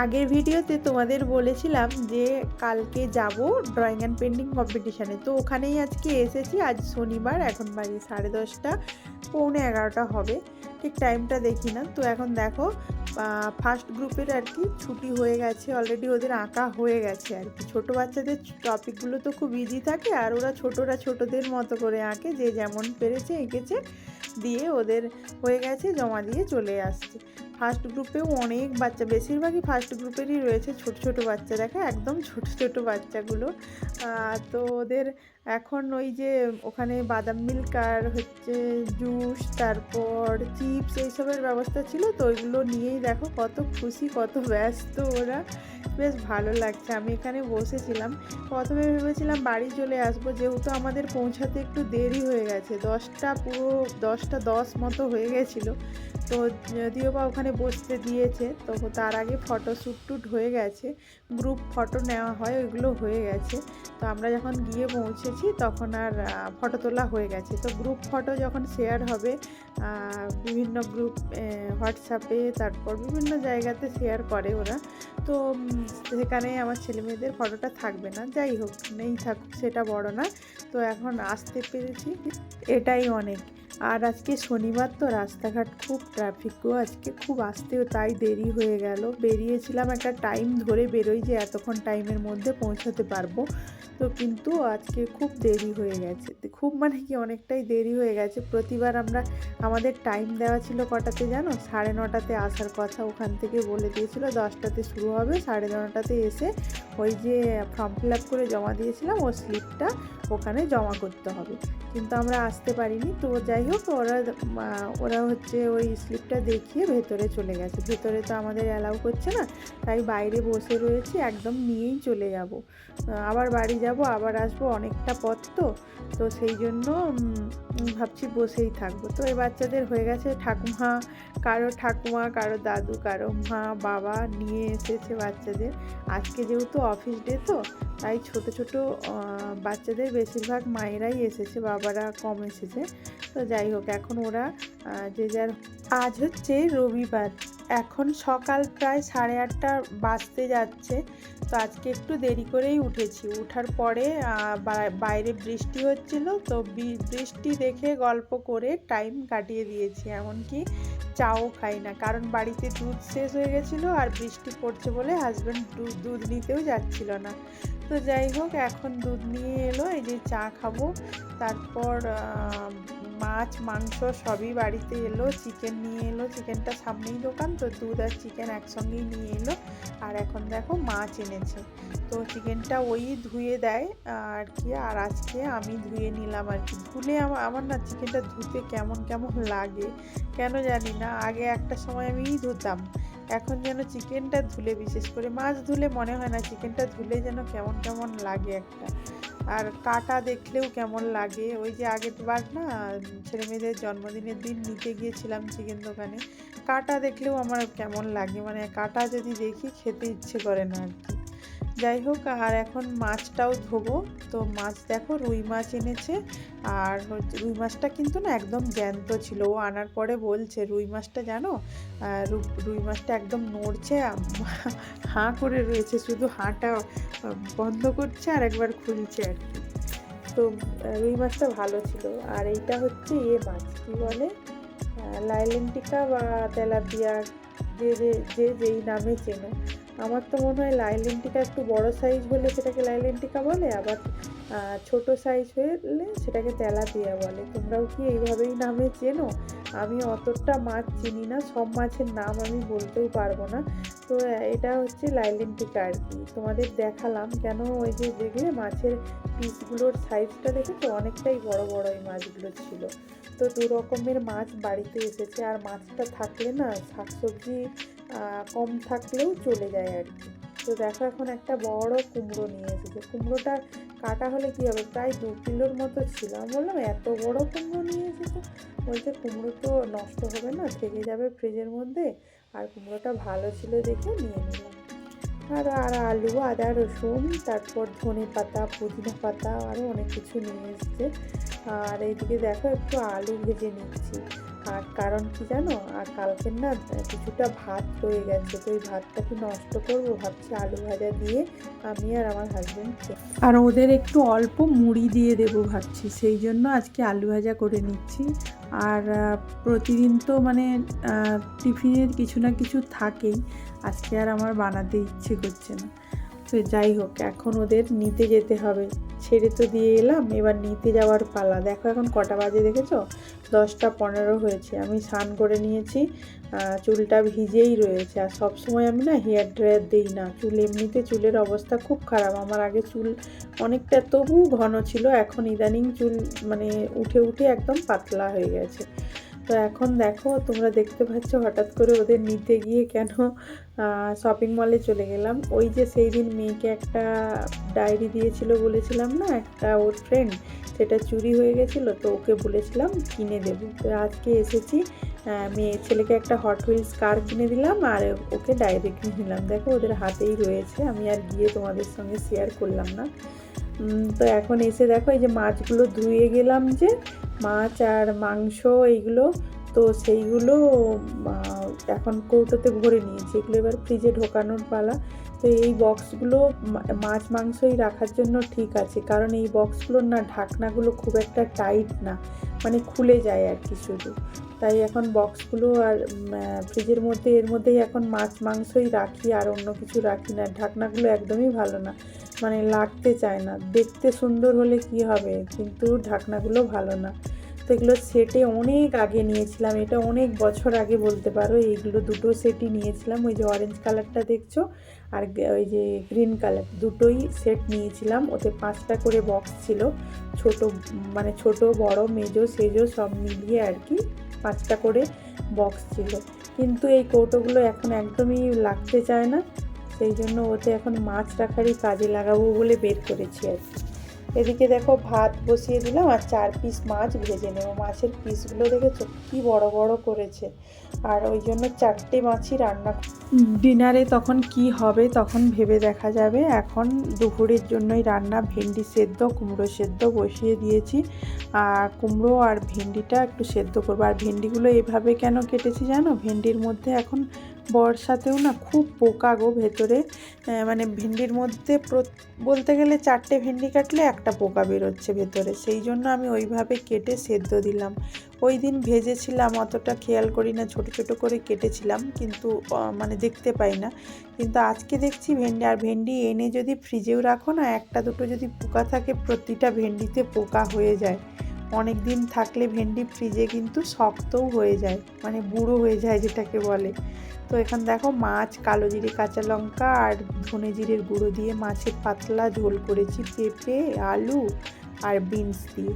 আগের ভিডিওতে তোমাদের বলেছিলাম যে কালকে যাব ড্রয়িং অ্যান্ড পেন্টিং কম্পিটিশানে তো ওখানেই আজকে এসেছি, আজ শনিবার, এখন বাজে সাড়ে দশটা, পৌনে এগারোটা হবে। ঠিক টাইমটা দেখি না। তো এখন দেখো ফার্স্ট গ্রুপের আর কি ছুটি হয়ে গেছে অলরেডি ওদের আঁকা হয়ে গেছে আর কি। ছোটো বাচ্চাদের টপিকগুলো তো খুব ইজি থাকে, আর ওরা ছোটরা ছোটদের মতো করে আঁকে, যে যেমন পেরেছে, এঁকেছে, দিয়ে ওদের হয়ে গেছে, জমা দিয়ে চলে আসছে। ফার্স্ট গ্রুপেও অনেক বাচ্চা, বেশিরভাগই ফার্স্ট গ্রুপেরই রয়েছে ছোট ছোট বাচ্চা দেখা একদম ছোট ছোট বাচ্চাগুলো। তো ওদের এখন ওই যে ওখানে বাদাম মিল্ক আর হচ্ছে জুস, তারপর চিপস এইসবের ব্যবস্থা ছিল, তো ওইগুলো নিয়েই দেখো কত খুশি, কত ব্যস্ত ওরা। বেশ ভালো লাগছে, আমি এখানে বসেছিলাম। প্রথমে ভেবেছিলাম বাড়ি চলে আসব, যেহেতু আমাদের পৌঁছাতে একটু দেরি হয়ে গেছে, দশটা পুরো দশটা দশ মতো হয়ে গেছিল। তো যদিও বা ওখানে বসতে দিয়েছে তো তার আগে ফটো শ্যুট টুট হয়ে গেছে, গ্রুপ ফটো নেওয়া হয়, ওইগুলো হয়ে গেছে। তো আমরা যখন গিয়ে পৌঁছেছি, তখন আর ফটো তোলা হয়ে গেছে। তো গ্রুপ ফটো যখন শেয়ার হবে বিভিন্ন গ্রুপ হোয়াটসঅ্যাপে, তারপর বিভিন্ন জায়গাতে শেয়ার করে ওরা। তো সেখানে আমার ছেলে মেয়েদের ফটোটা থাকবে না। যাই হোক, নেই থাকুক, সেটা বড় না। তো এখন আসতে পেরেছি। এটাই অনেক। আর আজকে শনিবার তো রাস্তাঘাট খুব ট্রাফিকও আজকে খুব আসতেও তাই দেরি হয়ে গেল। বেরিয়েছিলাম একটা টাইম ধরে বেরোই যে এতক্ষণ টাইমের মধ্যে পৌঁছাতে পারব। তো কিন্তু আজকে খুব দেরি হয়ে গেছে। খুব মানে কি অনেকটাই দেরি হয়ে গেছে। প্রতিবার আমরা, আমাদের টাইম দেওয়া ছিল কটাতে জানো? সাড়ে নটাতে আসার কথা ওখান থেকে বলে দিয়েছিল, দশটাতে শুরু হবে, সাড়ে নটাতে এসে ওই যে ফর্ম ফিল আপ করে জমা দিয়েছিলাম, ও স্লিপটা ওখানে জমা করতে হবে। কিন্তু আমরা আসতে পারিনি। তো যাই হোক ওরা ওরা হচ্ছে ওই স্লিপটা দেখিয়ে ভেতরে চলে গেছে। ভেতরে তো আমাদের অ্যালাউ করছে না, তাই বাইরে বসে রয়েছি, একদম নিয়েই চলে যাব। আবার বাড়ি যাব, আবার আসব অনেকটা পথ তো তো সেই জন্য ভাবছি বসেই থাকব। তো এই বাচ্চাদের হয়ে গেছে ঠাকুমা, কারও ঠাকুমা, কারও দাদু, কারও মা, বাবা নিয়ে এসেছে বাচ্চাদের। আজকে যেহেতু অফিস ডে তো, তাই ছোট ছোট বাচ্চাদের বেশিরভাগ মায়েরাই এসেছে, বাবারা কম এসেছে। তো যাই হোক, এখন ওরা যে যার আজ হচ্ছে রবিবার। এখন সকাল প্রায় সাড়ে আটটা বাজতে যাচ্ছে, তো আজকে একটু দেরি করেই উঠেছি। উঠার পরে বাইরে বৃষ্টি হচ্ছিল, তো বৃষ্টি দেখে গল্প করে টাইম কাটিয়ে দিয়েছি। এমনকি চাও খাই না, কারণ বাড়িতে দুধ শেষ হয়ে গেছিল আর বৃষ্টি পড়ছে বলে হাজব্যান্ড দুধ নিতেও যাচ্ছিল না। তো যাই হোক, এখন দুধ নিয়ে এলো, এই যে চা খাব। তারপর মাছ, মাংস সবই বাড়িতে এলো চিকেন নিয়ে এলো চিকেনটা সামনেই দোকান, তো দুধ আর চিকেন একসঙ্গেই নিয়ে এলো, আর এখন দেখো মাছ এনেছে। তো চিকেনটা ওই ধুয়ে দেয়, আর কি, আর আজকে আমি ধুয়ে নিলাম আর কি। ধুলে আমার না চিকেনটা ধুতে কেমন কেমন লাগে, কেন জানি না, আগে একটা সময় আমিই ধুতাম। এখন যেন চিকেনটা ধুলে, বিশেষ করে মাছ ধুলে মনে হয় না চিকেনটা ধুলে যেন কেমন কেমন লাগে একটা। আর কাটা দেখলেও কেমন লাগে? ওই যে আগের বার না ছেলে মেয়েদের জন্মদিনের দিন নিতে গিয়েছিলাম চিকেন দোকানে। কাটা দেখলেও আমার কেমন লাগে? মানে কাটা যদি দেখি খেতে ইচ্ছে করে না আর কি। যাই হোক, আর এখন মাছটাও ধোবো। তো মাছ দেখো, রুই মাছ এনেছে। আর রুই মাছটা কিন্তু না একদম জ্যান্ত ছিল। ও আনার পরে বলছে, রুই মাছটা জানো রুই মাছটা একদম নড়ছে হাঁ করে রয়েছে, শুধু হাঁটা বন্ধ করছে আর একবার খুলছে আর কি। তো রুই মাছটা ভালো ছিল। আর এইটা হচ্ছে এ মাছ, কি বলে? লাইলেন্টিকা বা তেলাপিয়া যে যে যেই নামে চেনো। আমার তো মনে হয় লাইলেন্টিকা একটু বড় সাইজ হলে সেটাকে লাইলেন্টিকা বলে, আবার ছোট সাইজ হলে সেটাকে তেলাপিয়া বলে। তোমরাও কি এইভাবেই নামে চেনো? আমি অতটা মাছ চিনি না, সব মাছের নাম আমি বলতেও পারব না। তো এটা হচ্ছে লাইলেন্টিকা আর কি। তোমাদের দেখালাম কেন ওই যে দেখলে মাছের পিসগুলোর সাইজটা দেখেছ? অনেকটাই বড় বড় এই মাছগুলো ছিল। তো দু রকমের মাছ বাড়িতে এসেছে। আর মাছটা থাকলে না শাকসবজি কম থাকলেও চলে যায় আর কি। তো দেখো এখন একটা বড় কুমড়ো নিয়ে এসেছে। কুমড়োটা কাটা হলে কি হবে? প্রায় দু কিলোর মতো ছিল। আমি বললাম, এত বড় কুমড়ো নিয়ে এসেছে? বলছে, কুমড়ো তো নষ্ট হবে না, থেকে যাবে ফ্রিজের মধ্যে। আর কুমড়োটা ভালো ছিল দেখে নিয়ে নিলাম। আর আর আলু, আদা, রসুন, তারপর ধনে পাতা, পুদিনা পাতা আরও অনেক কিছু নিয়ে এসছে। আর এইদিকে দেখো একটু আলু ভেজে নিচ্ছি। আর কারণ কি জানো? আর কালকের না কিছুটা ভাত রয়ে গেছে। তো এই ভাতটা কি নষ্ট করব? ভাবছি আলু ভাজা দিয়ে আমি আর আমার হাজব্যান্ড আর ওদের একটু অল্প মুড়ি দিয়ে দেবো ভাবছি। সেই জন্য আজকে আলু ভাজা করে নিচ্ছি। আর প্রতিদিন তো মানে টিফিনের কিছু না কিছু থাকেই। আজকে আর আমার বানাতে ইচ্ছে করছে না। তো যাই হোক, এখন ওদের নিতে যেতে হবে। ছেড়ে তো দিয়ে এলাম, এবার নিতে যাওয়ার পালা। দেখো এখন কটা বাজে, দেখেছ? দশটা পনেরো হয়েছে। আমি স্নান করে নিয়েছি চুলটা ভিজেই রয়েছে। আর সব সময় আমি না হেয়ার ড্রায়ার দিই না। চুল এমনিতে চুলের অবস্থা খুব খারাপ। আমার আগে চুল অনেকটা তবু ঘন ছিল, এখন ইদানিং চুল মানে উঠে উঠে একদম পাতলা হয়ে গেছে। তো এখন দেখো, তোমরা দেখতে পাচ্ছ হঠাৎ করে ওদের নিতে গিয়ে কেন শপিং মলে চলে গেলাম। ওই যে সেই দিন মেয়েকে একটা ডায়েরি দিয়েছিল, বলেছিলাম না, একটা ওর ফ্রেন্ড সেটা চুরি হয়ে গেছিল, তো ওকে বলেছিলাম কিনে দেবো। তো আজকে এসেছি মেয়ে ছেলেকে একটা হট হুইলস কার কিনে দিলাম, আর ওকে ডায়েরি কিনে দিলাম দেখো, ওদের হাতেই রয়েছে, আমি আর গিয়ে তোমাদের সঙ্গে শেয়ার করলাম না। তো এখন এসে দেখো, এই যে মাছগুলো ধুয়ে গেলাম যে মাছ আর মাংস এইগুলো, তো সেইগুলো এখন কৌটোতে ভরে নিয়েছি। এগুলো এবার ফ্রিজে ঢোকানোর পালা। তো এই বক্সগুলো মাছ মাংসই রাখার জন্য ঠিক আছে। কারণ এই বক্সগুলোর না ঢাকনাগুলো খুব একটা টাইট না। মানে খুলে যায় আর কি শুধু। তাই এখন বক্সগুলো আর ফ্রিজের মধ্যে, এর মধ্যেই এখন মাছ মাংসই রাখি আর অন্য কিছু রাখি না। ঢাকনাগুলো একদমই ভালো না। মানে লাগতে চায় না। দেখতে সুন্দর হলে কি হবে? কিন্তু ঢাকনাগুলো ভালো না। তো এগুলো সেটে অনেক আগে নিয়েছিলাম। এটা অনেক বছর আগে বলতে পারো। এইগুলো দুটো সেটই নিয়েছিলাম। ওই যে অরেঞ্জ কালারটা দেখছ? আর ওই যে গ্রিন কালার দুটোই সেট নিয়েছিলাম। ওতে পাঁচটা করে বক্স ছিল। ছোট মানে ছোট, বড়, মেজো, সেজো সব মিলিয়ে আর কি পাঁচটা করে বক্স ছিল। কিন্তু এই কৌটোগুলো এখন একদমই লাগতে চায় না। সেই জন্য ওতে এখন মাছ রাখারই কাজে লাগাবো বলে বের করেছি আর কি। এদিকে দেখো ভাত বসিয়ে দিলাম আর চার পিস মাছ ভেজে নেব। মাছের পিসগুলো দেখেছ? কি বড় বড় করেছে। আর ওই জন্য চারটে মাছই রান্না ডিনারে তখন কি হবে তখন ভেবে দেখা যাবে। এখন দুপুরের জন্যই রান্না ভেন্ডি সেদ্ধ, কুমড়ো সেদ্ধ বসিয়ে দিয়েছি। আর কুমড়ো আর ভেন্ডিটা একটু সেদ্ধ করব। আর ভেন্ডিগুলো এভাবে কেন কেটেছি জানো? ভেন্ডির মধ্যে এখন বর্ষাতেও না খুব পোকা গো ভেতরে। মানে ভেন্ডির মধ্যে বলতে গেলে চারটে ভেন্ডি কাটলে একটা পোকা বেরোচ্ছে ভেতরে। সেই জন্য আমি ওইভাবে কেটে সেদ্ধ দিলাম। ওই দিন ভেজেছিলাম, অতটা খেয়াল করি না ছোট ছোট করে কেটেছিলাম, কিন্তু মানে দেখতে পাই না। কিন্তু আজকে দেখছি ভেন্ডি, আর ভেন্ডি এনে যদি ফ্রিজেও রাখো না, একটা দুটো যদি পোকা থাকে, প্রতিটা ভেন্ডিতে পোকা হয়ে যায়। অনেক দিন থাকলে ভেন্ডি ফ্রিজে কিন্তু শক্তও হয়ে যায় মানে বুড়ো হয়ে যায় যেটাকে বলে। তো এখানে দেখো মাছ, কালো জিরে, কাঁচা লঙ্কা আর ধনে জিরের গুঁড়ো দিয়ে মাছের পাতলা ঝোল করেছি পেঁপে, আলু আর বিনস দিয়ে।